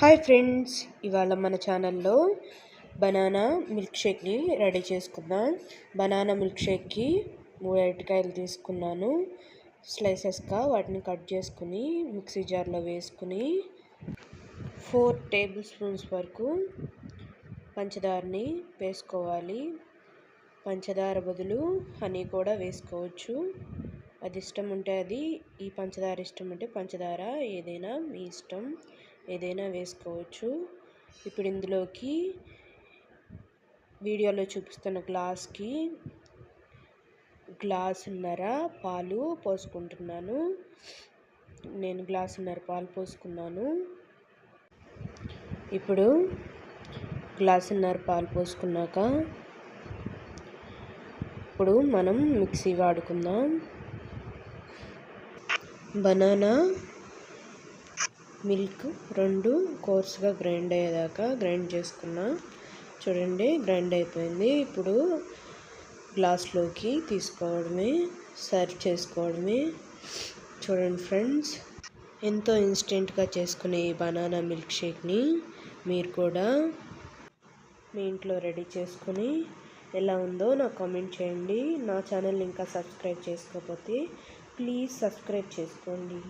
Hi friends ఇవాళ మన ఛానల్లో బనానా మిల్క్ షేక్ని రెడీ చేసుకుందాం. బనానా మిల్క్ షేక్కి మూడు అరటికాయలు తీసుకున్నాను. స్లైసెస్గా వాటిని కట్ చేసుకుని మిక్సీ జార్లో వేసుకుని ఫోర్ టేబుల్ స్పూన్స్ వరకు పంచదారని వేసుకోవాలి. పంచదార బదులు హనీ కూడా వేసుకోవచ్చు. అది ఇష్టం ఉంటే అది ఈ పంచదార ఇష్టం ఉంటే పంచదార ఏదైనా మీ ఇష్టం. ఏదైనా వేసుకోవచ్చు. ఇప్పుడు ఇందులోకి వీడియోలో చూపిస్తున్న గ్లాస్కి గ్లాసున్నర పాలు పోసుకుంటున్నాను. నేను గ్లాసున్నర పాలు పోసుకున్నాను. ఇప్పుడు గ్లాసున్నర పాలు పోసుకున్నాక ఇప్పుడు మనం మిక్సీ వాడుకుందాం. బనానా మిల్క్ రెండు కోర్స్గా గ్రైండ్ అయ్యేదాకా గ్రైండ్ చేసుకున్నా. చూడండి గ్రైండ్ అయిపోయింది. ఇప్పుడు గ్లాస్లోకి తీసుకోవడమే సర్వ్ చేసుకోవడమే. చూడండి ఫ్రెండ్స్ ఎంతో ఇన్స్టెంట్గా చేసుకునే ఈ బనానా మిల్క్ షేక్ని మీరు కూడా మీ ఇంట్లో రెడీ చేసుకుని ఎలా ఉందో నాకు కామెంట్ చేయండి. నా ఛానల్ ఇంకా సబ్స్క్రైబ్ చేసుకోకపోతే ప్లీజ్ సబ్స్క్రైబ్ చేసుకోండి.